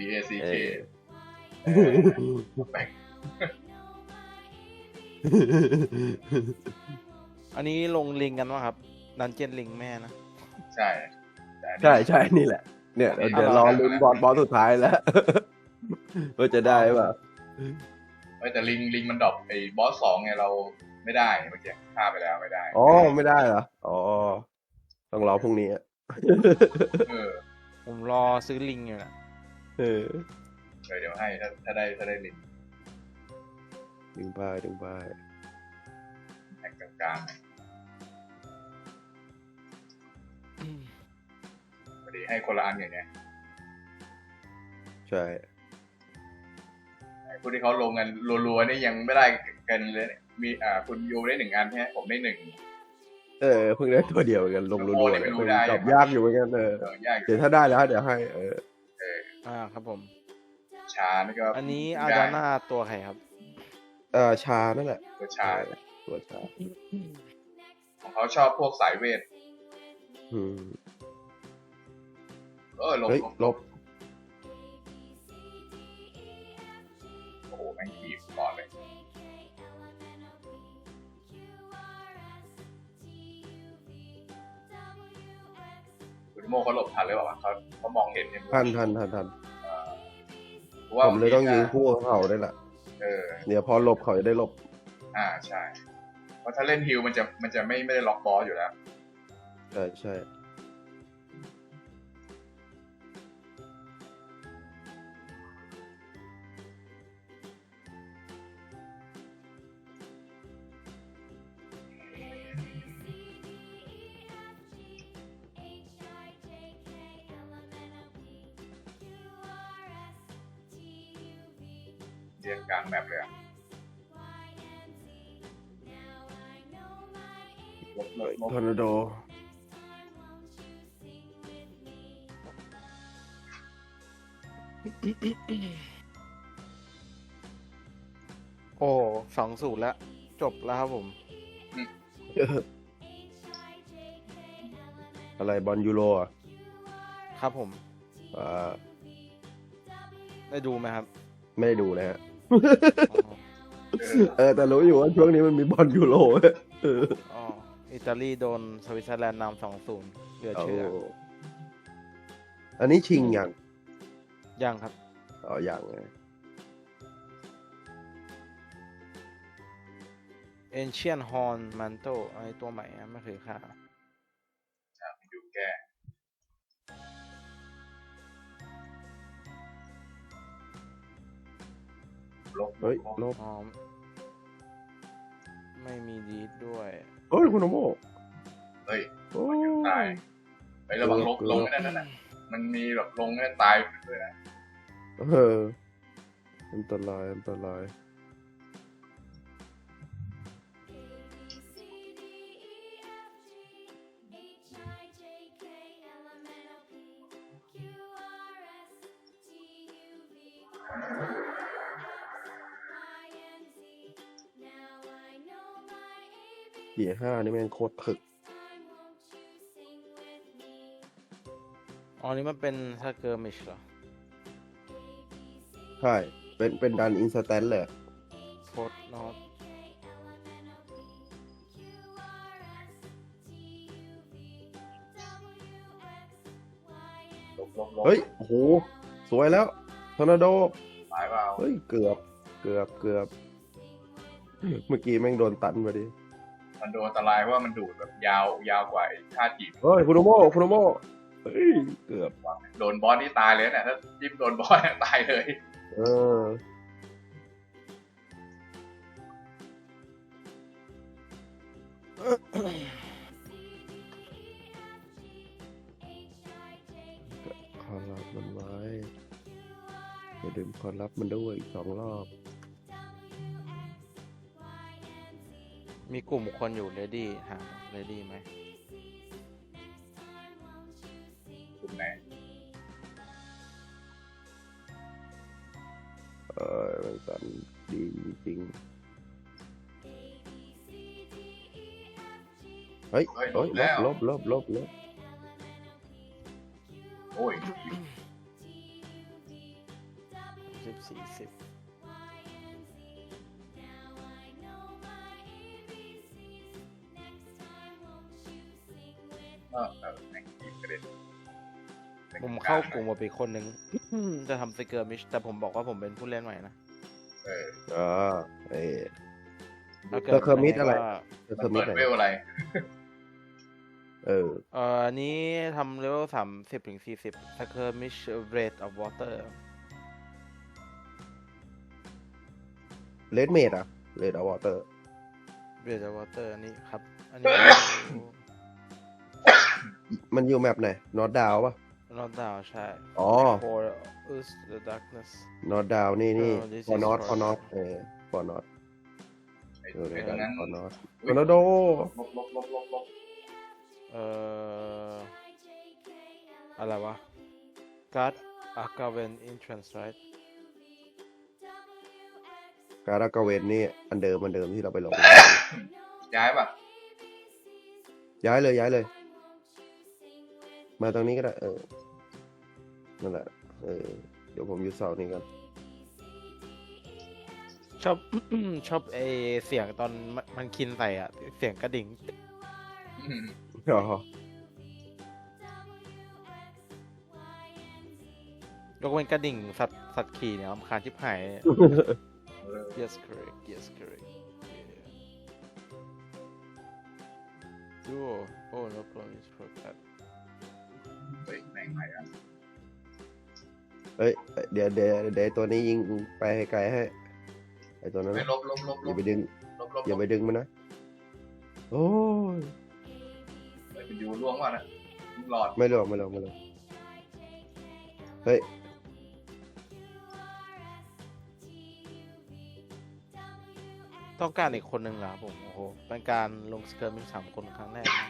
B A C เอ K อแบ่งอันนี้ลงลิงกันวะครับ ดันเจียนลิงแม่นะ ใช่แต่อันนี้ใช่ใช่นี่แหละ เนี่ยเดี๋ยวรอลุ้นบอสบอสสุดท้ายแล้วว่าจะได้ป่ะเอ้ยแต่ลิงลิงมันดรอปไอ้บอสสองไงเราไม่ได้เมื่อกี้ฆ่าไปแล้วไม่ได้อ๋อไม่ได้เหรออ๋อต้องรอพรุ่งนี้อะเออผมรอซื้อลิงอยู่นะ เออเดี๋ยวเดี๋ยวให้ถ้าถ้าได้ถ้าได้ลิงดึงป้ายดึงป้ายแข่งกลางๆพอดีให้คนละอันอย่างเงี้ยใช่ไอ้พวกที่เขาลงกันรัวๆนี่ยังไม่ได้กันเลยเนี่ยมีอ่าคุณยูได้หนึ่งอันใช่ไหมผมได้หนึ่ง เออเพิ่งได้ตัวเดียวเหมือนกันลงรัวๆโอ้เลยโหนี่ไม่รู้ได้ตอบยากอยู่เหมือนกันเออเออยากอเดี๋ยยู่วถ้าได้แล้วเดี๋ยวให้เออ อ่าครับผม ชานี่ก็อันนี้อาได้ดาน่าตัวใครครับ เออชานั่นแหละตัวชาเออตัวชาของเขาชอบพวกสายเวทอืมเออลงเฮ้ยลงลบโอ้โหแม่งขีบก่อนเลยคุณโมเขาหลบทันเลยเปล่าวะเขา เขามองเห็นเนี่ยทันทันทันทันพราะว่าผมเลยต้องยิงคู่กับเขาได้แหละเออเดี๋ยวพอหลบเขาจะได้หลบ อ่าใช่ เพราะถ้าเล่นฮิลมันจะมันจะไม่ไม่ได้ล็อกบอสอยู่แล้ว ใช่ใช่ เรียงกลางแมปเลยอะลบลบลบทอร์นาโดโอ้สองสูตรแล้ว จบแล้วครับผม อะไรบอลยูโรอะครับผมอ่าได้ดูไหมครับ ไม่ได้ดูนะฮะอ๋อ เออเออ แต่รู้อยู่ว่าช่วงนี้มันมีบอลยูโรเอออ๋ออิตาลีโดนสวิตเซอร์แลนด์นำสองศูนย์เหลือเอาเชื่อ อันนี้ชิงอย่างยังครับอ๋ออย่างไงเอนเชียนฮอนมันโตอะไรตัวใหม่อะไม่เคยฆ่าอ ลบเฮ้ยลบอ๋อไม่มีดีดด้วย เฮ้ยคุณโอโมเฮ้ยโอ้ตายไประวังลงเกือบลงไม่ได้นั่นน่ะมันมีแบบลงแล้วตายด้วยนะเอออันตรายอันตราย ห้านี่แม่งโคตรถึก อ๋อนี่มันเป็นสเกอร์มิชเหรอ ใช่ เป็นเป็นดันอินสแตนเลยโคตรนอตลบลบลบเฮ้ย โอ้โห สวยแล้วทอร์นาโด ตายเปล่า เฮ้ย เกือบ เกือบ เกือบ เมื่อกี้แม่งโดนตันพอดี มันโดนอันตรายเพราะว่ามันดูดแบบยาวยาวกว่าไอ้ท่าจีบเฮ้ยคุณโอโมคุณโอโมเฮ้ยเกือบโดนบอสนี่ตายเลยเนี่ยถ้าจิ้มโดนบอสเนี่ยตายเลย เออขอรับมันไว้อย่าลืมขอรับมันด้วยอีกสองรอบ มีกลุ่มคนอยู่เรดี้หาเรดี้ไหมกลุ่มไหนเออมันกันดีจริงๆเฮ้ยเฮ้ยเฮ้ยแล้วลบลบลบลบโอ้ยสี่สิบเออ ผมเข้ากลุ่มมาเป็นคนหนึ่งจะทำสเกอร์มิช แต่ผมบอกว่าผมเป็นผู้เล่นใหม่นะเอออ่าเอ้ยถ้าสเกอร์มิชอะไรว่าจะมันคือมิเปิดดไหนเวลอะไร เออเอ่ออันนี้ทำเลเวลสามสิบถึงสี่สิบสเกอร์มิชเรดออฟวอเตอร์เลดเมดอะเลดอวอเตอร์เรดออฟวอเตอร์อันนี้ครับ อันนี้ มันอยู่แมปไหนนอตดาวป่ะ นอตดาวใช่อ๋อ for us the darkness นอตดาวนี่นี่ Oh, this ฟอ is นอต for- ฟอนอตเออฟอนอตไอ้เออไอ้ตรงนั้นฟอนอตอุ๊ฟอยนอโด ลบลบลบลบลบเอ่ออะไรวะ God a k a v e n entrance right การากาเวนนี่อันเดิมอันเดิมที่เราไปลง ย้ายป่ะย้ายเลยย้ายเลย มาตรงนี้ก็ได้ เออ นั่นแหละ เออ เดี๋ยวผมอยู่เสานี้กันชอบ ชอบไอเสียงตอนมันมันคินใส่อะ เสียงกระดิ่งอืมอ๋อยกเว้นกระดิ่งสัตว์สัตว์ขี่เนี่ยรำคาญชิบหายเออ yes correct yes correct yeah. oh oh no problem is for that เฮ้ยแม่งใหม่อะเอ้ยเดี๋ยวเดี๋ยวเดี๋ยวไอ้ตัวนี้ยิงไปให้ไกลให้ไอตัวนั้นไม่น่ะลบลบลบลอย่าบไปดึงลบลบอย่าไปดึงมันนะโอ้ยเฮ้ยเป็นยูล่วงว่ะนะหลอดไม่หลอกไม่หลอกไม่หลอกเฮ้ยต้องการอีกคนหนึ่งเหรอครับผม โอ้โห เป็นการลงสเกิร์มิงสามคนครั้งแรกนะ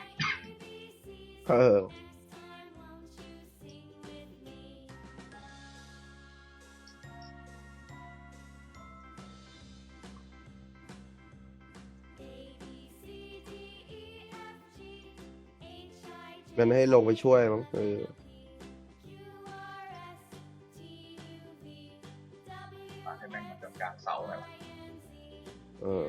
เออ มันให้ลงไปช่วยมั้งเออมาให้แม่งมาจำการเสาหน่อยวะเออ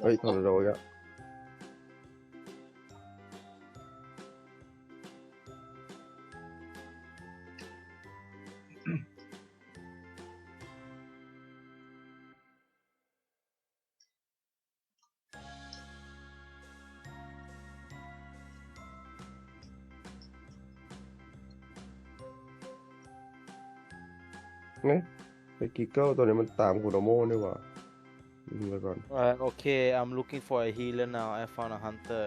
เฮ้ยทอร์นาโดอีก นี่ยไอ้กิกเกิลตัวนี้มันตามคูโดโม่นี่หว่ายิงไปก่อนเอ่อโอเค I'm looking for a healer now I found a hunter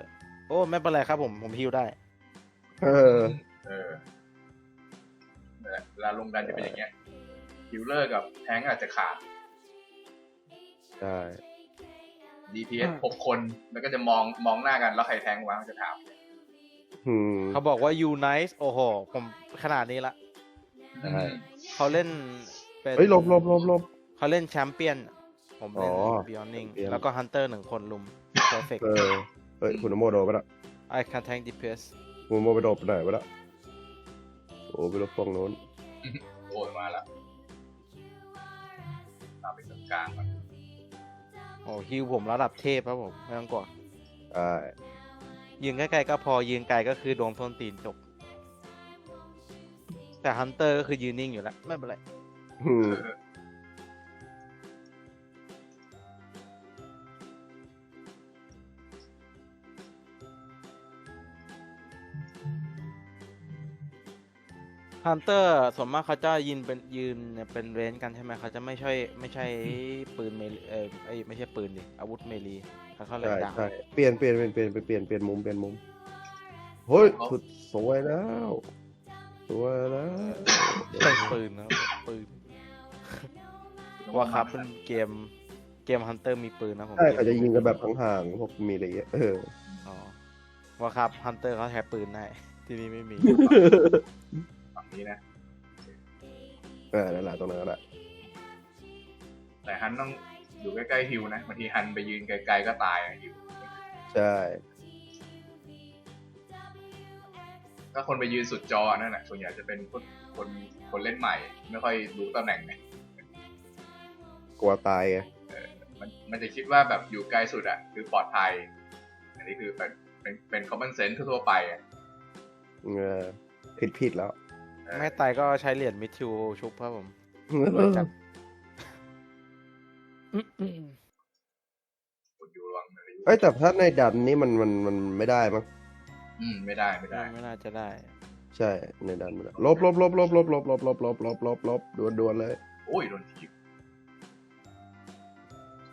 โอ้ ไม่เป็นไรครับผม ผมฮิลได้ เออ เออนั่นแหละเวลาลงดันจะเป็นอย่างเงี้ยฮิลเลอร์กับแทงค์อาจจะขาดใช่ DPS หกคน แล้วก็จะมองมองหน้ากันแล้วใครแทงค์วะมันจะถามอืมเขาบอกว่า you nice โอ้โห ผมขนาดนี้ละใช่ เขาเล่นเป็นเฮ้ยหลบหลบหลบหลบ เขาเล่นแชมเปี้ยน ผมเล่นอ๋อ Beyonding Champion แล้วก็ฮันเตอร์หนึ่งคนลุม perfect เออเฮ้ยคุณโมโดนไปละ I can tank DPS คุณโมไปโดนไปไหนไปละโอ้ไปลบฝั่งโน้นโอยมาแล้วตามไปตรงกลางมันโอ้ฮิลผมระดับเทพครับผมไม่ต้องกลัวใช่ยืนใกล้ๆก็พอยืนไกลก็คือโดนส้นตีนจบ แต่ฮันเตอร์ก็คือยืนนิ่งอยู่แล้ว ไม่เป็นไร อืมฮันเตอร์ส่วนมากเขาจะยืนเป็นยืนเป็นเรนจ์กันใช่ไหมเขาจะไม่ใช่ไม่ใช่ปืนเมลีเออไอยไม่ใช่ปืนดิอาวุธเมลีเขาเข้าแรใช่งดังใช่เปลี่ยนเปลี่ยนเปลี่ยนเปลี่ยนเปลี่ยนเปลี่ยนมุมเปลี่ยนมุมเฮ้ยสุดสวยแล้ว สวยแล้วเป็นปืนนะครับปืนว่าครับเป็นเกมเกมฮันเตอร์มีปืนนะผมใช่เขาจะยิงกันแบบห่างๆพวกมีอะไรเงี้ยเอออ๋อว่าครับฮันเตอร์เขาแทบปืนได้ที่นี่ไม่มีฝั่งนี้นะเออนั่นแหละตรงนั้นแหละแต่ฮันต้องอยู่ใกล้ๆฮิวนะบางทีฮันไปยืนไกลๆก็ตายอะฮิวใช่ ถ้าคนไปยืนสุดจอนั่นแหละส่วนใหญ่จะเป็นคนคนคนเล่นใหม่ ไม่ค่อยรู้ตำแหน่งไงกลัวตายไงมันมันจะคิดว่าแบบอยู่ไกลสุดอะคือปลอดภัย อันนี้คือเป็นเป็นเป็น common sense ทั่วๆไปอะเออผิดผิดแล้วเออแม่ตายก็ใช้เหรียญมิทิวชุบครับผมรวยจัดคุณอยู่ระวังนะเอ้ยแต่ถ้าในดันนี้มันมันมันไม่ได้มั้ง อืมไม่ได้ไม่ได้ ไม่น่าจะได้ ใช่ในดันไม่ได้ลบลบลบลบลบลบลบลบลบลบลบลบดวนดวนเลย โอ้ยโดนทีบ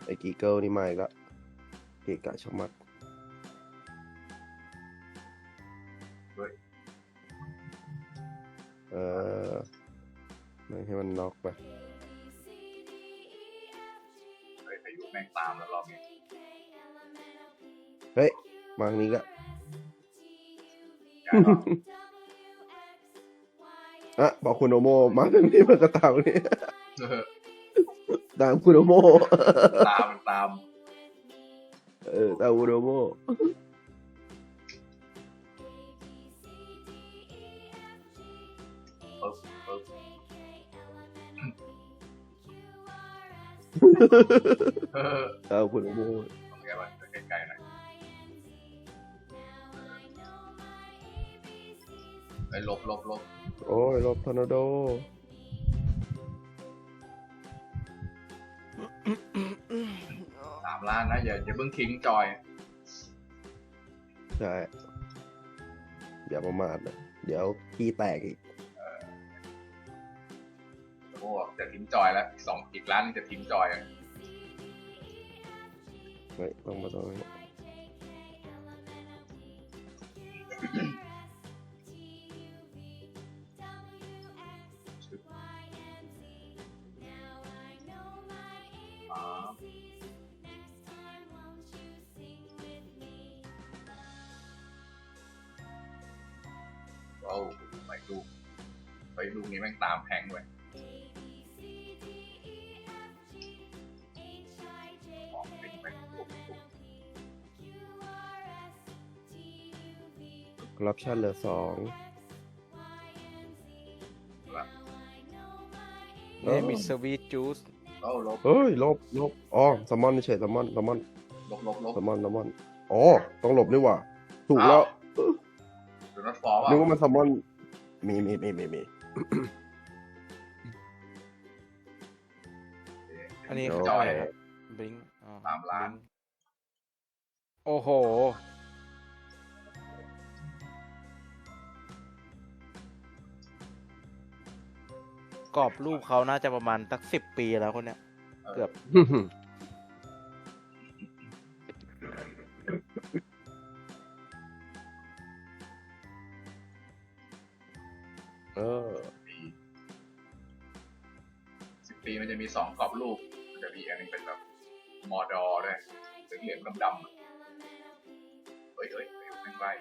ไอ้กีเกิลนี่มาอีกและเกะกะชะมัดด้วยเออไม่ให้มันน็อกไปเฮ้ยพายุแม่งตามแล้วรอบนี้เฮ้ยมาทางนี้ก็อย่าหร อกอะบอกคุณโอโม มาทางนี้มันก็ตามนี่เออตามคุณโอโมตามมันตามเออตามคุณโอโมปึ๊บปึ๊บเออตามคุณโอโม หลบหลบหลบโอ้ยลบทอร์นาโด สามล้านนะอย่าอย่าเพิ่งทิ้งจอย ใช่ อย่าประมาทนะเดี๋ยวขี้แตกอีกโอ้จะทิ้งจอยแล้วอีกสองอีกล้านนึงจะทิ้งจอยอะ เฮ้ยต้องมาตรงนี้ ลูกไปลูกนี้แม่งตามแพงเว้ยของเป็นแม่งปุ๊บปุ๊บคอร์รัปชันเหลือสองแบบนี่มีสวีทจูสโอ้ลบเฮ้ยลบลบอ๋อสมอนเฉยสมอนสมอนลบลบลบสมอนสมอนอ๋อต้องหลบนี่หว่าถูกแล้วดูนัดฟอร์ว่านึกว่ามันสมอน มีมีมีมีมีอันนี้โอคือเคจอยครับบลิงสามล้าน โอ้โห กรอบรูปเขาน่าจะประมาณสักสิบปีแล้วคนเนี้ย เกือบ สองกรอบรูปมันจะมีอันหนึงเป็นแบบมอดอด้วยเหลืองๆดำๆอะเฮ้ยเฮ้ยเฮ้ยแม่งไล่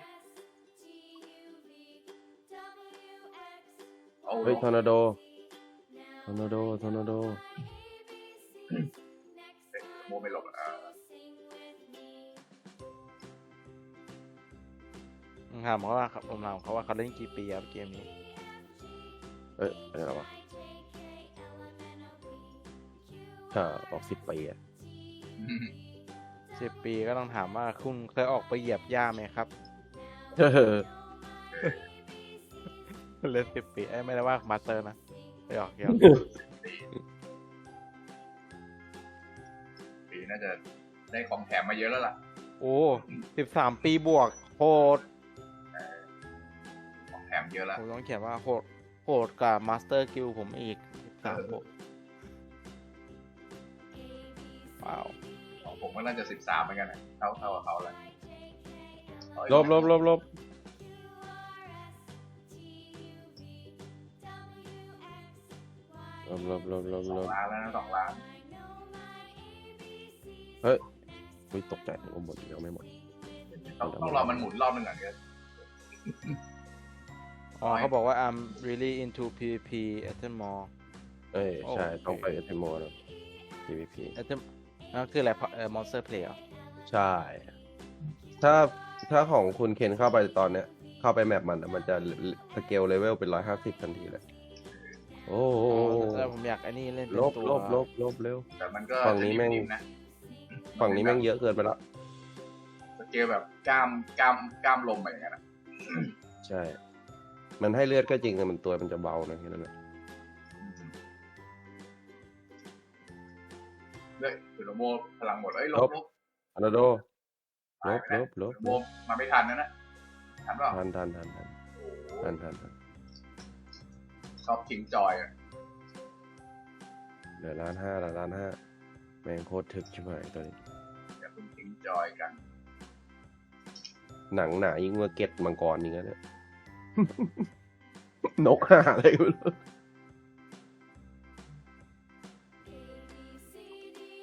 เอาเฮ้ยทอร์นาโดทอร์นาโดทอร์นาโดโมไม่หลบอะผมถามเขาว่าผมถามเขาว่าเขาเล่นกี่ปีครับเกมนี้ เอ้ยอะไรวะ ถ้าออกสิบปีอะสิบปีก็ต้องถามว่าคุณเคยออกไปเหยียบหญ้าไหมครับเออเล่นสิบปีไอ้ยไม่ได้ว่ามาสเตอร์นะไปออกเกี่ยวปีปีน่าจะได้ของแถมมาเยอะแล้วล่ะ โอ้สิบสามปีบวกโหดของแถมเยอะแล้วผมต้องเขียนว่าโหดโหดกับมาสเตอร์กิลผมอีกสิบสามบวก ว้าวของผมก็น่าจะสิบสามเหมือนกันนะเท่าเท่ากับเขาแหละลบลบลบลบลบลบลบลบสลองบล้านแล้วนะสองล้านเฮ้ยอุ๊ยตกใจว่าหมดยังไม่หมด ต้องต้องรอมันหมุนรอบหนึ่งก่อนเดี๋ยวอ๋อเขาบอกว่า I'm really into PVP at the mall เอ้ย ใช่โอเคต้องไปเทมโมนะ PVP at the นั่นคืออะไรเอ่อ monster play เหรอใช่ ถ้าถ้าของคุณเคนเข้าไปตอนเนี้ยเขเข้าไปแมปมันอะมันจะสเกลเลเวลเป็นร้อยห้าสิบทันทีเลย โอ้โหแต่ผมอยากไอ้นี่เล่นเป็นลบตัวลบลบลบเร็ว แต่มันก็ฝั่งนี้แม่ง จะนิ่ๆนะฝั่งนี้แม่งเยอะเกินไปแล้วสเกลแบบกล้ามกล้ามกล้ามลมอะไรอย่างเงี้ยนะใช่ มันให้เลือดก็จริงแต่มันตัวมันจะเบานะแค่นั้นแหละ เฮ้ยคือโรโมพลังหมดเอ้ยลบลบอานาโดลบตายลไปบลบโรโมมาไม่ทันนะนะทันเปล่าทันทันทันทันโอ้โหทันทันทันชอบทิ้งจอยอะเหลือล้านห้าเหลือล้านห้าแม่งโคตรถึกใช่ไหมตัวนี้อย่าเพิ่งทิ้งจอยกัน หนังหนายิ่งกว่าเก็ตมังกรนี่ก็เนี่ยนกห่าอะไรไม่รู้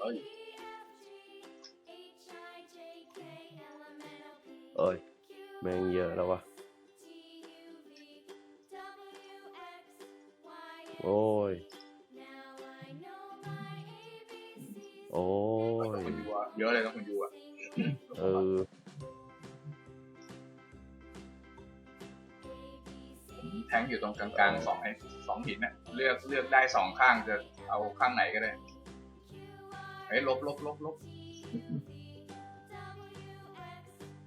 เอ้ยเอ้ยแม่งเยอะแล้ววะโอ้ยโอ้ยคุณยูอะเยอะเลยต้องคุณยูอะเออผมแทงอยู่ตรงกลางๆสองไอ้สองหินน่ะเลือกเลือกได้สองข้างจะเอาข้างไหนก็ได้เฮ้ยลบลบลบลบ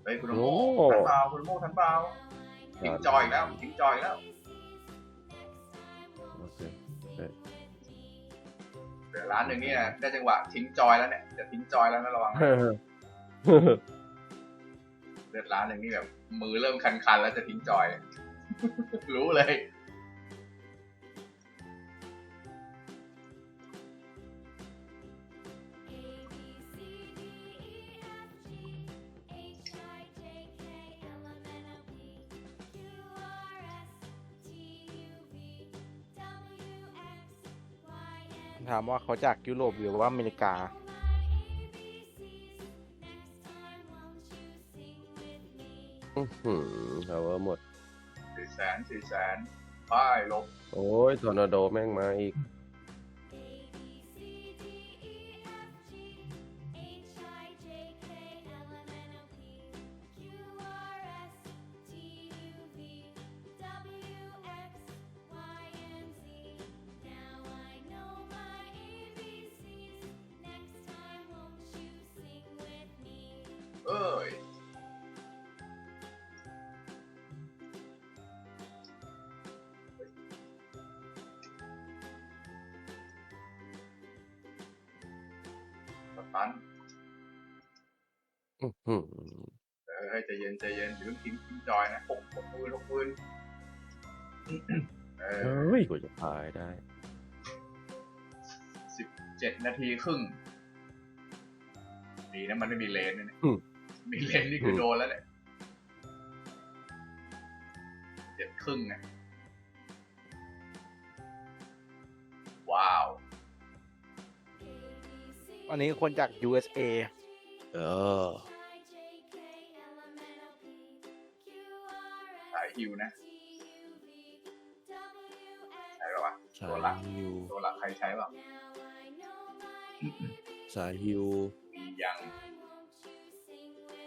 เฮ้ยคุณโมโอ้ทันเปล่าคุณโมทันเปล่าทิ้งจอยอีกแล้วทิ้งจอยอีกแล้วโอเคเดี๋ยวร้านหนึ่งนี่นะได้จังหวะทิ้งจอยแล้วเนี่ยจะทิ้งจอยแล้วนะระวังนะเลือดร้านหนึ่งนี่แบบมือเริ่มคันๆแล้วจะทิ้งจอย รู้เลย ถามว่าเขาจากยุโรปหรือว่าอเมริกา อื้อหือเอาว่าหมด สี่แสนสี่แสนป้ายลบ โอ้ยทอร์นาโดแม่งมาอีก สตันอื้อหือเออให้ใจเย็นใจเย็นอย่าเพิ่งทิ้งทิ้งจอยนะหกหกปืนหกปืนเออเฮ้ยกูจะพายได้สิบเจ็ดนาทีครึ่งดีนะมันไม่มีเลนเนี่ยอืมมีเลนนี่คือโดนแล้วเนี่ยเจ็ดครึ่งไง อันนี้คนจาก USA เออสายฮิวนะใช่ป่าวะสาตัวหลัยกฮิวตัวหลักใครใช้ป่ะสายฮิวมียัง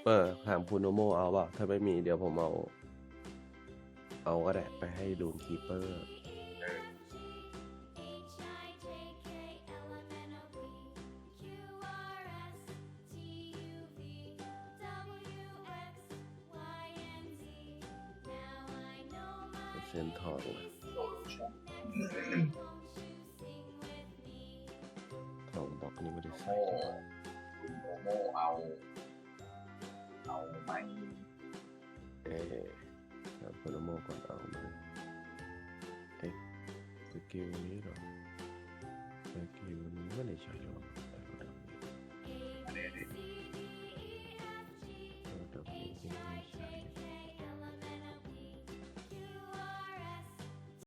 เออถามคุณโนโมเอาเปล่าถ้าไม่มีเดี๋ยวผมเอา เอาก็ได้ไปให้ดูนคีเปอร์ 先套出来。เราบอกนี้ไม่ได้ใส่โมคุณโมโมเอา เอาไม้เอ๊ะคุณโมก่อนเอาไหมเอ๊ะสกิลนี้หรอสกิลนี้ไม่ได้ใช้หรอกแต่เราทำเองเราทำเอง